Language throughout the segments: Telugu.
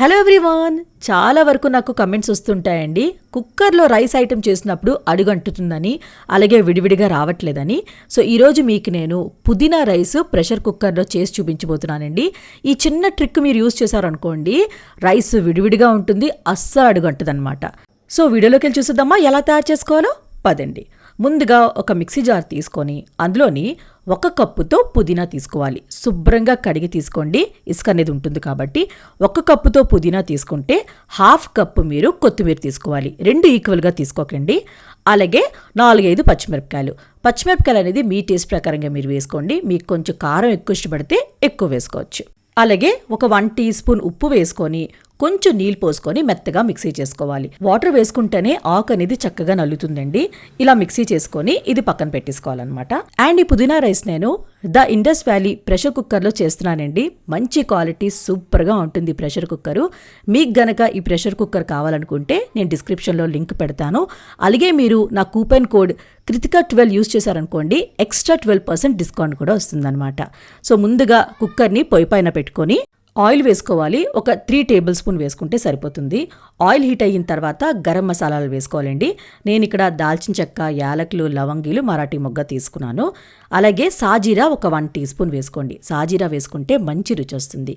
హలో ఎవ్రీవాన్ చాలా వరకు నాకు కమెంట్స్ వస్తుంటాయండి. కుక్కర్లో రైస్ ఐటెం చేసినప్పుడు అడుగంటుతుందని అలాగే విడివిడిగా రావట్లేదని. సో ఈరోజు మీకు నేను పుదీనా రైస్ ప్రెషర్ కుక్కర్లో చేసి చూపించబోతున్నానండి. ఈ చిన్న ట్రిక్ మీరు యూస్ చేశారనుకోండి రైస్ విడివిడిగా ఉంటుంది అస్సలు అడుగంటదనమాట సో వీడియోలోకి వెళ్ళి చూసేద్దామా? ఎలా తయారు చేసుకోవాలో? పదండి. ముందుగా ఒక మిక్సీ జార్ తీసుకొని అందులోని ఒక కప్పుతో పుదీనా తీసుకోవాలి. శుభ్రంగా కడిగి తీసుకోండి. ఇసుక అనేది ఉంటుంది కాబట్టి ఒక కప్పుతో పుదీనా తీసుకుంటే హాఫ్ కప్పు మీరు కొత్తిమీర తీసుకోవాలి. రెండు ఈక్వల్గా తీసుకోకండి. అలాగే నాలుగైదు పచ్చిమిరపకాయలు. పచ్చిమిరపకాయలు అనేది మీ టేస్ట్ ప్రకారంగా మీరు వేసుకోండి. మీకు కొంచెం కారం ఎక్కువ ఇష్టపడితే ఎక్కువ వేసుకోవచ్చు. అలాగే ఒక వన్ టీ స్పూన్ ఉప్పు వేసుకొని కొంచెం నీళ్ళు పోసుకొని మెత్తగా మిక్సీ చేసుకోవాలి. వాటర్ వేసుకుంటేనే ఆకు అనేది చక్కగా నల్లుతుందండి. ఇలా మిక్సీ చేసుకొని ఇది పక్కన పెట్టేసుకోవాలన్నమాట. అండ్ ఈ పుదీనా రైస్ నేను ద ఇండస్ వ్యాలీ ప్రెషర్ కుక్కర్లో చేస్తున్నానండి. మంచి క్వాలిటీ సూపర్గా ఉంటుంది ప్రెషర్ కుక్కరు. మీకు గనక ఈ ప్రెషర్ కుక్కర్ కావాలనుకుంటే నేను డిస్క్రిప్షన్లో లింక్ పెడతాను. అలాగే మీరు నా coupon code Kritika twelve use చేశారనుకోండి ఎక్స్ట్రా ట్వెల్వ్ పర్సెంట్ డిస్కౌంట్ కూడా వస్తుందన్నమాట. సో ముందుగా కుక్కర్ని పొయ్యి పైన పెట్టుకొని ఆయిల్ వేసుకోవాలి. ఒక త్రీ టేబుల్ స్పూన్ వేసుకుంటే సరిపోతుంది. ఆయిల్ హీట్ అయిన తర్వాత గరం మసాలాలు వేసుకోవాలండి. నేను ఇక్కడ దాల్చిన చెక్క యాలకులు లవంగీలు మరాఠీ మొగ్గ తీసుకున్నాను. అలాగే సాజీరా ఒక వన్ టీ స్పూన్ వేసుకోండి. సాజీరా వేసుకుంటే మంచి రుచి వస్తుంది.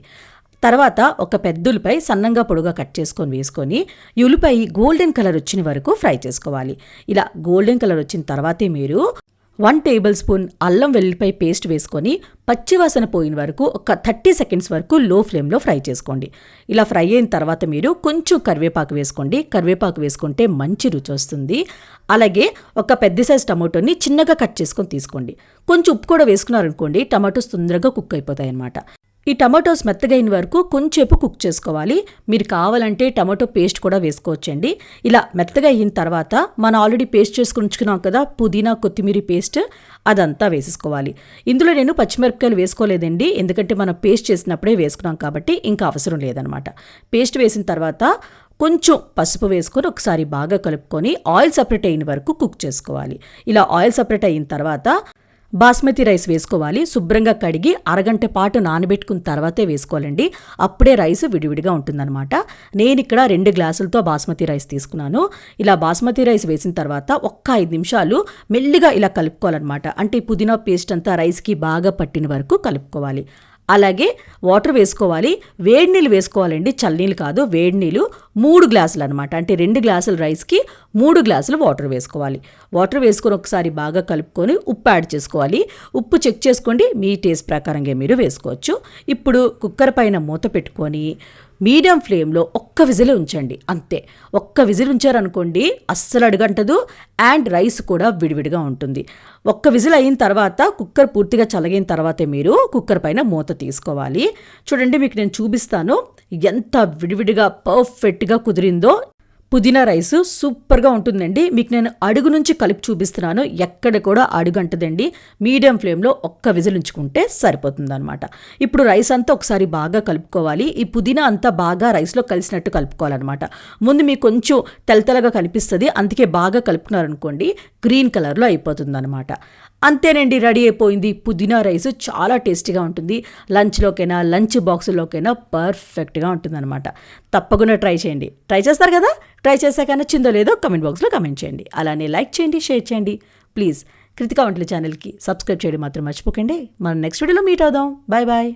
తర్వాత ఒక పెద్దులపై సన్నంగా పొడుగా కట్ చేసుకొని వేసుకొని ఈ ఉల్లిపాయ గోల్డెన్ కలర్ వచ్చిన వరకు ఫ్రై చేసుకోవాలి. ఇలా గోల్డెన్ కలర్ వచ్చిన తర్వాతే మీరు వన్ టేబుల్ స్పూన్ అల్లం వెల్లిపాయ పేస్ట్ వేసుకొని పచ్చివాసన పోయిన వరకు ఒక థర్టీ సెకండ్స్ వరకు లో ఫ్లేమ్లో ఫ్రై చేసుకోండి. ఇలా ఫ్రై అయిన తర్వాత మీరు కొంచెం కరివేపాకు వేసుకోండి. కరివేపాకు వేసుకుంటే మంచి రుచి వస్తుంది. అలాగే ఒక పెద్ద సైజ్ టమాటోని చిన్నగా కట్ చేసుకొని తీసుకోండి. కొంచెం ఉప్పు కూడా వేసుకున్నారనుకోండి టమాటోస్ తొందరగా కుక్ అయిపోతాయి అన్నమాట ఈ టమాటోస్ మెత్తగా అయిన వరకు కొంచెంసేపు కుక్ చేసుకోవాలి. మీరు కావాలంటే టమాటో పేస్ట్ కూడా వేసుకోవచ్చండి. ఇలా మెత్తగా అయిన తర్వాత మనం ఆల్రెడీ పేస్ట్ చేసుకుని ఉంచుకున్నాం కదా పుదీనా కొత్తిమీర పేస్ట్ అదంతా వేసేసుకోవాలి. ఇందులో నేను పచ్చిమిరపకాయలు వేసుకోలేదండి. ఎందుకంటే మనం పేస్ట్ చేసినప్పుడే వేసుకున్నాం కాబట్టి ఇంకా అవసరం లేదనమాట. పేస్ట్ వేసిన తర్వాత కొంచెం పసుపు వేసుకొని ఒకసారి బాగా కలుపుకొని ఆయిల్ సపరేట్ అయిన వరకు కుక్ చేసుకోవాలి. ఇలా ఆయిల్ సపరేట్ అయిన తర్వాత బాస్మతి రైస్ వేసుకోవాలి. శుభ్రంగా కడిగి అరగంట పాటు నానబెట్టుకున్న తర్వాతే వేసుకోవాలండి. అప్పుడే రైస్ విడివిడిగా ఉంటుందన్నమాట. నేను ఇక్కడ రెండు గ్లాసులతో బాస్మతి రైస్ తీసుకున్నాను. ఇలా బాస్మతి రైస్ వేసిన తర్వాత ఒక్క ఐదు నిమిషాలు మెల్లిగా ఇలా కలుపుకోవాలన్నమాట. అంటే పుదీనా పేస్ట్ అంతా రైస్కి బాగా పట్టిన వరకు కలుపుకోవాలి. అలాగే వాటర్ వేసుకోవాలి. వేడి నీళ్ళు వేసుకోవాలండి. చల్లనీళ్ళు కాదు వేడి నీళ్ళు మూడు గ్లాసులు అనమాట అంటే రెండు గ్లాసుల రైస్కి మూడు గ్లాసులు వాటర్ వేసుకోవాలి. వాటర్ వేసుకొని ఒకసారి బాగా కలుపుకొని ఉప్పు యాడ్ చేసుకోవాలి. ఉప్పు చెక్ చేసుకోండి. మీ టేస్ట్ ప్రకారంగా మీరు వేసుకోవచ్చు. ఇప్పుడు కుక్కర్ పైన మూత పెట్టుకొని మీడియం ఫ్లేమ్లో ఒక్క విజిల్ ఉంచండి. అంతే. ఒక్క విజిల్ ఉంచారనుకోండి అస్సలు అడుగంటదు అండ్ రైస్ కూడా విడివిడిగా ఉంటుంది. ఒక్క విజిల్ అయిన తర్వాత కుక్కర్ పూర్తిగా చల్లగిన తర్వాతే మీరు కుక్కర్ పైన మూత తీసుకోవాలి. చూడండి మీకు నేను చూపిస్తాను. ఎంత విడివిడిగా పర్ఫెక్ట్గా కుదిరిందో పుదీనా రైస్ సూపర్గా ఉంటుందండి. మీకు నేను అడుగు నుంచి కలిపి చూపిస్తున్నాను. ఎక్కడ కూడా అడుగు అంటదండి. మీడియం ఫ్లేమ్లో ఒక్క విజిల్ ఉంచుకుంటే ఇప్పుడు రైస్ అంతా ఒకసారి బాగా కలుపుకోవాలి. ఈ పుదీనా అంతా బాగా రైస్లో కలిసినట్టు కలుపుకోవాలన్నమాట. ముందు మీకు కొంచెం తెలతెలగా కనిపిస్తుంది. అందుకే బాగా కలుపుకున్నారనుకోండి గ్రీన్ కలర్లో అయిపోతుందన్నమాట. అంతేనండి రెడీ అయిపోయింది. పుదీనా రైస్ చాలా టేస్టీగా ఉంటుంది. లంచ్లోకైనా లంచ్ బాక్స్లోకైనా పర్ఫెక్ట్గా ఉంటుందన్నమాట. తప్పకుండా ట్రై చేయండి. ట్రై చేస్తారు కదా? ట్రై చేశాక నచ్చిందో లేదో కమెంట్ బాక్స్లో కమెంట్ చేయండి. అలానే లైక్ చేయండి షేర్ చేయండి. ప్లీజ్ కృతికా వంటల ఛానల్కి సబ్స్క్రైబ్ చేయడం మాత్రం మర్చిపోకండి. మనం నెక్స్ట్ వీడియోలో మీట్ అవుదాం. Bye bye.